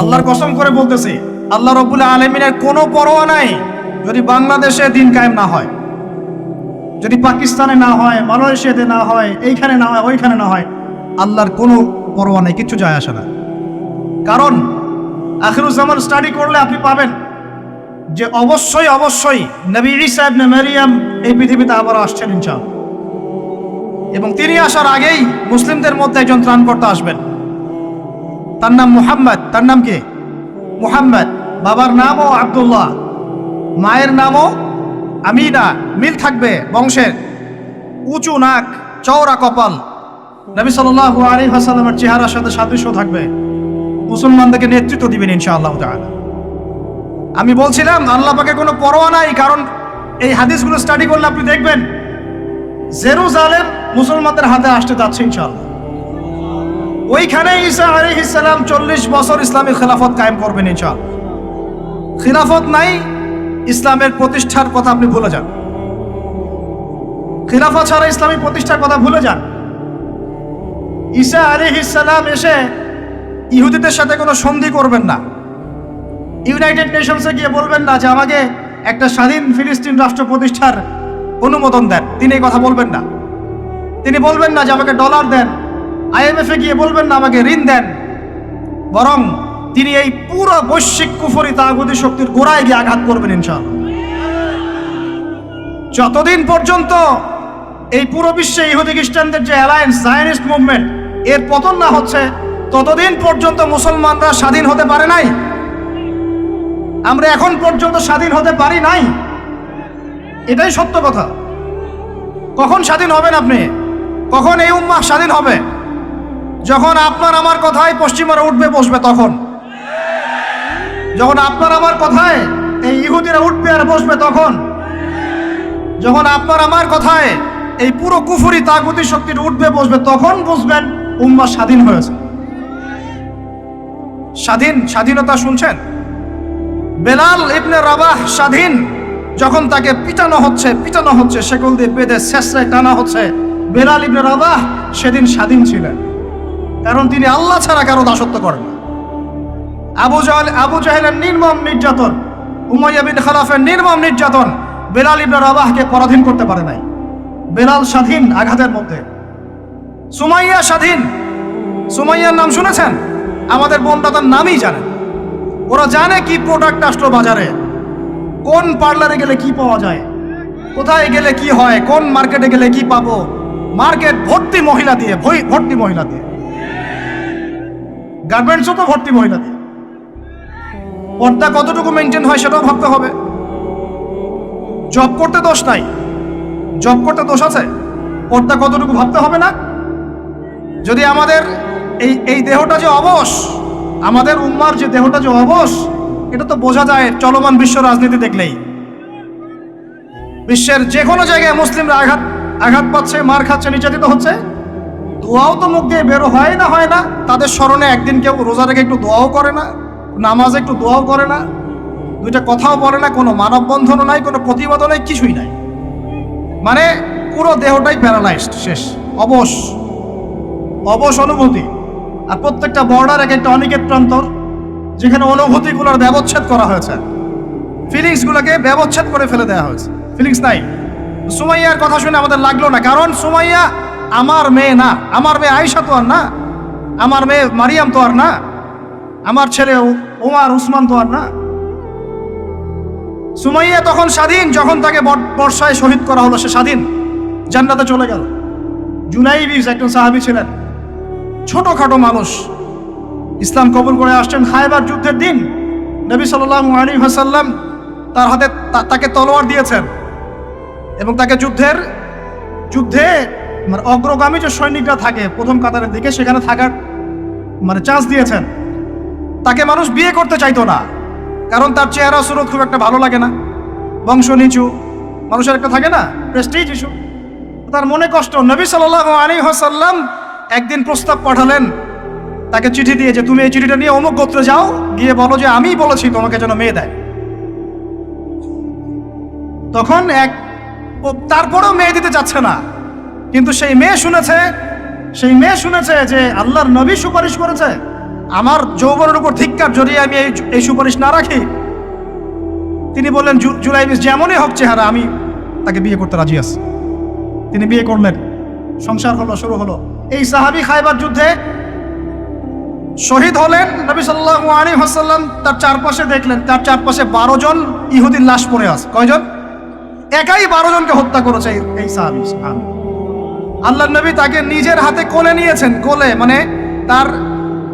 আল্লাহর কসম করে বলতেছি, আল্লাহ রব্বুল আলমিনের কোনো পরোয়া নাই যদি বাংলাদেশে দিন কায়েম না হয়। যদি পাকিস্তানে না হয়, মালয়েশিয়াতে না হয়, এইখানে না হয়, ওইখানে না হয়, আল্লাহর কোনো পরোয়া নেই, কিচ্ছু যায় আসে না। কারণ আখিরুজ্জামান স্টাডি করলে আপনি পাবেন যে অবশ্যই অবশ্যই নবী ইবনে মারিয়াম এই পৃথিবীতে আবার আসছেন ইনশাআল্লাহ। এবং তিনি আসার আগেই মুসলিমদের মধ্যে একজন ত্রাণকর্তা আসবেন। তার নাম মুহাম্মদ। তার নাম কে? মুহাম্মদ। বাবার নামও আব্দুল্লাহ। মায়ের নামও আমিনা। মিল থাকবে বংশের। উঁচু নাক, চওড়া কপাল। নবী সাল্লাহ আলী হাসালামের চেহারার সাথে সাদৃশ্য থাকবে। মুসলমানদেরকে নেতৃত্ব দিবেন ইনশাআল্লাহ তাআলা। আমি বলছিলাম, আল্লাহ পাকে কোনো পরোয়া নাই, কারণ এই হাদিসগুলো স্টাডি করলে আপনি দেখবেন, জেরুজালেম মুসলমানদের হাতে আসতে যাচ্ছে ইনশাআল্লাহ। ওইখানে ঈসা আলাইহিস সালাম চল্লিশ বছর ইসলামী খেলাফত কায়েম করবেন ইনশাআল্লাহ। খিলাফত নাই, ইসলামের প্রতিষ্ঠার কথা আপনি ভুলে যান। খিলাফত ছাড়া ইসলামী প্রতিষ্ঠার কথা ভুলে যান। ঈসা আলাইহিস সালাম এসে ইহুদিদের সাথে কোনো সন্ধি করবেন না। ইউনাইটেড নেশনসে গিয়ে বলবেন না যে আমাকে একটা স্বাধীন ফিলিস্তিন রাষ্ট্র প্রতিষ্ঠার অনুমোদন দেন। তিনি এই কথা বলবেন না। তিনি বলবেন না যে আমাকে ডলার দেন। আইএমএফে গিয়ে বলবেন না, আমাকে ঋণ দেন। বরং তিনি এই পুরো বৈশ্বিক কুফরি তাগুদি শক্তির গোড়ায় গিয়ে আঘাত করবেন ইনশাআল্লাহ। যতদিন পর্যন্ত এই পুরো বিশ্বে ইহুদি খ্রিস্টানদের যে অ্যালায়েন্স, জায়নিস্ট মুভমেন্ট, এর পতন না হচ্ছে, ততদিন পর্যন্ত মুসলমানরা স্বাধীন হতে পারে নাই। আমরা এখন পর্যন্ত স্বাধীন হতে পারি নাই। এটাই সত্য কথা। কখন স্বাধীন হবেন আপনি? কখন এই উম্মাহ স্বাধীন হবে? যখন আপনার আমার কথায় পশ্চিমারা উঠবে, বসবে তখন। যখন আপনার আমার কথায় এই ইহুদিরা উঠবে আর বসবে তখন। যখন আপনার আমার কথায় এই পুরো কুফুরি তাগুতি শক্তির উঠবে, বসবে তখন বুঝবেন উম্মা স্বাধীন হয়েছে। স্বাধীন স্বাধীনতা শুনছেন? বেলাল ইবনে রাবাহ স্বাধীন যখন তাকে পিটানো হচ্ছে পিটানো হচ্ছে সেগুল দিয়ে বেঁধে, শেষরায় টানা হচ্ছে, বেলাল ইবনে রাবাহ সেদিন স্বাধীন ছিলেন। কারণ তিনি আল্লাহ ছাড়া কারও দাসত্ব করেন না। আবু জাহেল, আবু জাহেলের নির্মম নির্যাতন, উমাইয়া বিন খালাফের নির্মম নির্যাতন বেলাল ইবনে রাবাহকে পরাধীন করতে পারে নাই। বেলাল স্বাধীন আঘাতের মধ্যে। সুমাইয়া স্বাধীন। সুমাইয়ার নাম শুনেছেন? আমাদের বোনটা তার নামই জানেন। ওরা জানে কি প্রোডাক্ট আসলো বাজারে। কোন পার্লারে গেলে কি পাওয়া যায়? কোথায় গেলে কি হয়? কোন মার্কেটে গেলে কি পাবো? মার্কেট ভর্তি মহিলা দিয়ে ভর্তি মহিলা দিয়ে। গার্মেন্টসও তো ভর্তি মহিলা। দিয়ে পর্দা কতটুকু মেনটেন হয় সেটাও ভাবতে হবে। জব করতে দোষ নাই। জব করতে দোষ আছে। পর্দা কতটুকু ভাবতে হবে না? যদি আমাদের এই এই দেহটা যে অবশ, আমাদের উম্মার যে দেহটা যে অবশ, এটা তো বোঝা যায় চলমান বিশ্ব রাজনীতি দেখলেই। বিশ্বের যে কোনো জায়গায় মুসলিমরা আঘাত আঘাত পাচ্ছে, মার খাচ্ছে, নির্যাতিত হচ্ছে। দোয়াও তো মুখ দিয়ে বেরো, হয় না হয় না। তাদের স্মরণে একদিন কেউ রোজা রেখে একটু দোয়াও করে না, নামাজে একটু দোয়াও করে না, দুইটা কথাও বলে না, কোনো মানববন্ধনও নাই, কোনো প্রতিবাদও নাই, কিছুই নাই। মানে পুরো দেহটাই প্যারালাইজড, শেষ, অবশ অবশ অনুভূতি। আর প্রত্যেকটা বর্ডার এক একটা অনিকেত প্রান্তর, যেখানে অনুভূতিগুলোর ব্যবচ্ছেদ করা হয়েছে। ফিলিংসগুলোকে ব্যবচ্ছেদ করে ফেলে দেওয়া হয়েছে। ফিলিংস নাই। সুমাইয়ার কথা শুনে আমাদের লাগল না, কারণ সুমাইয়া আমার মেয়ে না, আমার মেয়ে আয়সা তো আর না, আমার মেয়ে মারিয়াম তো আর না, আমার ছেলে ওমার উসমান তো আর না। সুমাইয়া তখন স্বাধীন, যখন তাকে বর- বর্ষায় শহীদ করা হলো, সে স্বাধীন, জান্নাতে চলে গেল। জুনাইবিস একজন সাহাবী ছিলেন, ছোটখাটো মানুষ। ইসলাম কবুল করে আসছেন খায়বার যুদ্ধের দিন। নবী সাল্লাহ আলী হাসাল্লাম তার হাতে তাকে তলোয়ার দিয়েছেন এবং তাকে যুদ্ধের, যুদ্ধে মানে অগ্রগামী যে সৈনিকরা থাকে, প্রথম কাতারের দিকে সেখানে থাকার মানে চান্স দিয়েছেন। তাকে মানুষ বিয়ে করতে চাইতো না, কারণ তার চেহারা সুরত খুব একটা ভালো লাগে না। বংশ নিচু, মানুষের একটা থাকে না প্রেস্টিজ ইস্যু তার মনে কষ্ট, নবী সাল্লাহ আলী হাসাল্লাম একদিন প্রস্তাব পাঠালেন, তাকে চিঠি দিয়ে যে, তুমি এই চিঠিটা নিয়ে অমুক গোত্রে যাও, গিয়ে বলো যে আমিই বলেছি তোমাকে যেন মেয়ে দেয়। তখন এক তারপরেও মেয়ে দিতে চাচ্ছে না। কিন্তু সেই মেয়ে শুনেছে, সেই মেয়ে শুনেছে যে আল্লাহর নবী সুপারিশ করেছে। আমার যৌবনের উপর ধিক্কার যদি আমি এই এই সুপারিশ না রাখি। তিনি বললেন, জু- জুলাই মিস যেমনই হোক চেহারা, আমি তাকে বিয়ে করতে রাজি আছি। তিনি বিয়ে করলেন। সংসার হলো, শুরু হলো। এই সাহাবি খাইবার যুদ্ধে শহীদ হলেন নবী সাল্লাল্লাহু আলাইহি ওয়াসাল্লাম। তার চারপাশে দেখলেন, তার চারপাশে বারো জন ইহুদির লাশ পড়ে আছে। কয়জন? একাই বারো জনকে হত্যা করেছে এই সাহাবি সাহাবি। আল্লাহ নবী তাকে নিজের হাতে কোলে নিয়েছেন, কোলে মানে তার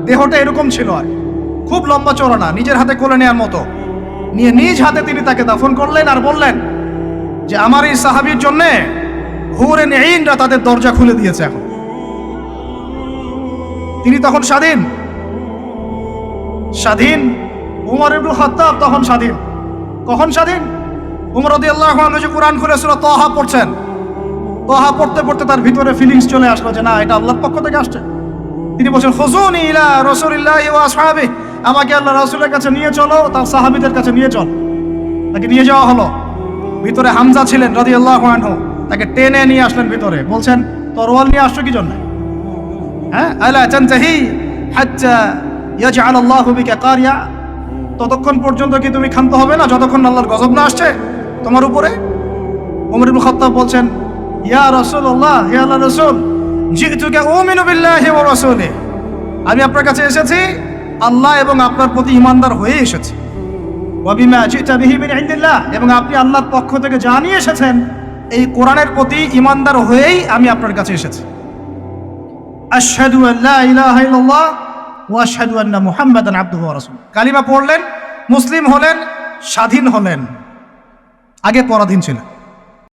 দেহটা এরকম ছিল আর। খুব লম্বা চড়া না নিজের হাতে কোলে নেওয়ার মতো। নিয়ে নিজ হাতে তিনি তাকে দাফন করলেন আর বললেন যে, আমার এই সাহাবির জন্যে হুরে নেইনরা তাদের দরজা খুলে দিয়েছে এখন। তিনি তখন স্বাধীন। স্বাধীন। উমর ইবনুল খাত্তাব তখন স্বাধীন। কখন স্বাধীন? উমর রাদিয়াল্লাহু আনহু যে কোরআন খুলে সূরা তাহা পড়ছেন। তাহা পড়তে পড়তে তার ভিতরে ফিলিংস চলে আসলো যে না, এটা আল্লাহর পক্ষ থেকে আসছে। তিনি বলছেন খুজুনি ইলা রাসূলিল্লাহি ওয়া আসহাবিহি। আমাকে আল্লাহ রাসূলের কাছে নিয়ে চলো, তার সাহাবীদের কাছে নিয়ে চল। তাকে নিয়ে যাওয়া হলো। ভিতরে হামজা ছিলেন রাদিয়াল্লাহু আনহু। তাকে টেনে নিয়ে আসলেন ভিতরে। বলছেন, তরোয়াল নিয়ে আসছো কি জন্য? হ্যাঁ? আলা তানতাহি হাত্তা ইয়াজআল আল্লাহু বিকা কারিয়া। ততক্ষণ পর্যন্ত কি তুমি ক্ষান্ত হবে না, যতক্ষণ আল্লাহর গজব না আসছে তোমার উপরে? ওমর ইবনে খাত্তাব বলছেন ইয়া রাসূলুল্লাহ হে আল্লাহ রাসূল আমি আপনার কাছে এসেছি, আল্লাহ এবং আপনার প্রতি ইমানদার হয়ে এসেছি। এবং আপনি আল্লাহর পক্ষ থেকে জানিয়ে এসেছেন, এই কোরআনের প্রতি ইমানদার হয়েই আমি আপনার কাছে এসেছি। কালিমা পড়লেন, মুসলিম হলেন, স্বাধীন হলেন। আগে পরাধীন ছিলেন।